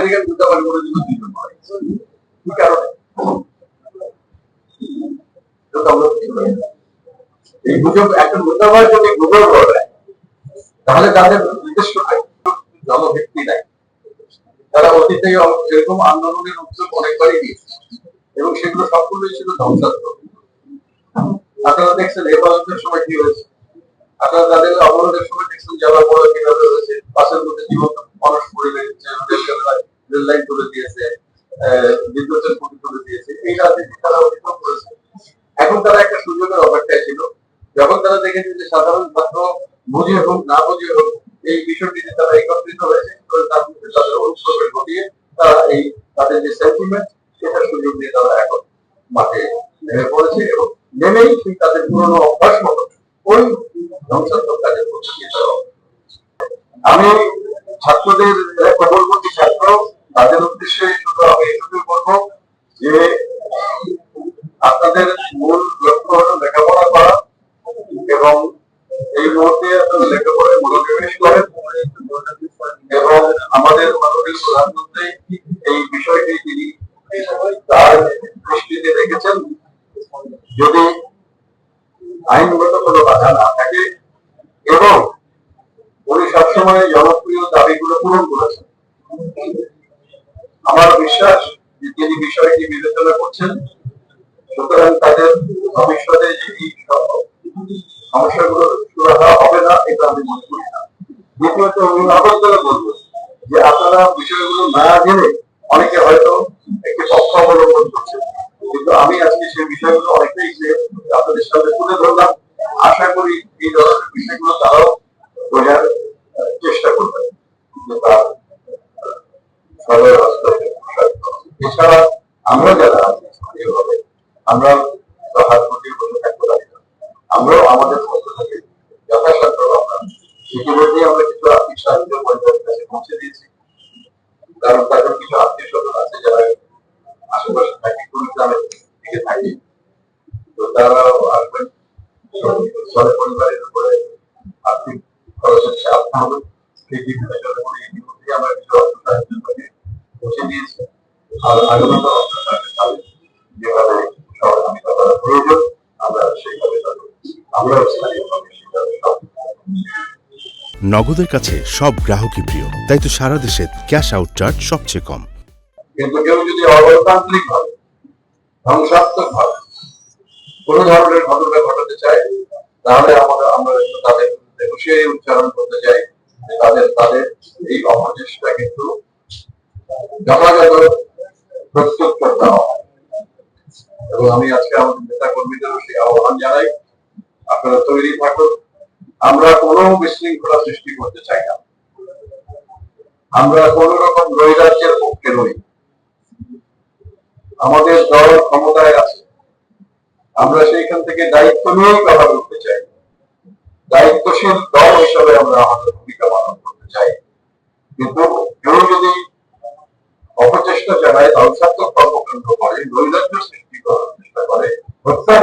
American দূতাবাস করে দিল দুজন মারা কি কারণে। এই গুজব দূতাবাস যদি গুজব করে তাহলে তাদের নিজস্ব নাই তারা অতীতে এরকম আন্দোলনের উদ্যোগ অনেকবারই নিয়েছে এবং সেগুলো সবগুলোই ছিল ধ্বংসাত্মক। আপনারা দেখছেন হেফাজতের সময় কি হয়েছে? আপনারা তাদের অবরোধের সময় দেখছেন, যারা বড় কীভাবে হয়েছে বাসের মধ্যে জীবন রেল লাইন তুলে দিয়েছে বিদ্যুতের খুঁটি তুলে দিয়েছে, এই রাজনীতি তারা অতিক্রম করেছে। এখন তারা একটা সুযোগের অপেক্ষায় ছিল। যখন তারা দেখেছে যে সাধারণ ছাত্র বুঝিয়ে হোক, না বুঝিয়ে হোক, এই বিষয়টিতে তারা একত্রিত হয়েছে, তাদের অনুপ্রবেশ ঘটিয়ে তারা এই তাদের যে সেন্টিমেন্ট সেটার সুযোগ দিয়ে তারা এখন মাঠে নেমে পড়েছে এবং নেমেই সেই তাদের পুরনো অভ্যাস মতো ওই ধ্বংসাত্মক কাজের মধ্যে আমি ছাত্রদের প্রবলপন্থী ছাত্র তাদের উদ্দেশ্যে শুধু আমি এটুকুই বলব যে আপনাদের মূল লক্ষ্য হলো লেখাপড়া করা এবং এই মুহূর্তে আপনারা লেখাপড়ায় মনোনিবেশ করেন এবং আমাদের মাননীয় প্রধানমন্ত্রী এই বিষয়টি তিনি তার দৃষ্টিতে রেখেছেন। যদি আইনগত কোনো বাধা না থাকে এবং উনি সবসময় জনপ্রিয় দাবিগুলো পূরণ করেছেন আমার বিশ্বাস তিনি বিষয়টি বিবেচনা করছেন, সুতরাং তাদের ভবিষ্যতে সমস্যাগুলো সুরাহা হবে না, এটা আমি মনে করি না। দ্বিতীয়ত অভিভাবকদের বলব যে আপনারা বিষয়গুলো না জেনে অনেকে হয়তো একটি পক্ষ অবলম্বন করছেন। কিন্তু আমি আজকে সেই বিষয়গুলো অনেকটাই যে আপনাদের সামনে তুলে ধরলাম। আশা করি এই ধরনের বিষয়গুলো তারাও এছাড়া আমরা যারা স্থানীয়ভাবে আমরা হাত গুটিয়ে থাকতে পারি আমরাও আমাদের পক্ষ থেকে, যথাসাধ্য আমরা। ইতিমধ্যেই আমরা কিছু আর্থিক সাহায্য পরিবারের কাছে পৌঁছে দিয়েছি। কারণ তাদের কিছু আত্মীয় স্বজন আছে যারা আশেপাশে থাকে কুড়িগ্রামের দিকে থাকে। তো তারা আসবেন। সরে পরিবারের উপরে আর্থিক খরচের চাপ হবে। সেই বিবেচনা আর আগামী যেভাবে সহযোগিতা করা প্রয়োজন আমরা সেইভাবে আমরাও স্থানীয়ভাবে সেইভাবে নগদের কাছে সব গ্রাহকই প্রিয় তাই তো সারা দেশে ক্যাশ আউট চার্জ সবচেয়ে কম। কিন্তু কেউ যদি অগণতান্ত্রিক ভাবে ধ্বংসাত্মক ভাবে কোন ধরনের ঘটনা ঘটাতে চায় তাহলে আমরা আমরা তাদের হুঁশিয়ারি উচ্চারণ করতে চাই। তাদের তাদের এই অপচেষ্টা কিন্তু যথাযথ প্রত্যুত্তর দেওয়া। এবং আমি আজকে আমাদের নেতা কর্মীদেরও সেই আহ্বান জানাই, আপনারা তৈরি থাকুন। আমরা কোনো বিশৃঙ্খলা সৃষ্টি করতে চাই না। আমরা কোন রকম নৈরাজ্যের পক্ষে নই। আমাদের দল ক্ষমতায় আছে। আমরা সেইখান থেকে দায়িত্ব নিয়েই কথা বলতে চাই। দায়িত্বশীল দল হিসাবে আমরা আমাদের ভূমিকা পালন করতে চাই। কিন্তু চালায় ধ্বংসাত্মক কর্মকাণ্ড করে নৈরাজ্য সৃষ্টি করার চেষ্টা করে হত্যার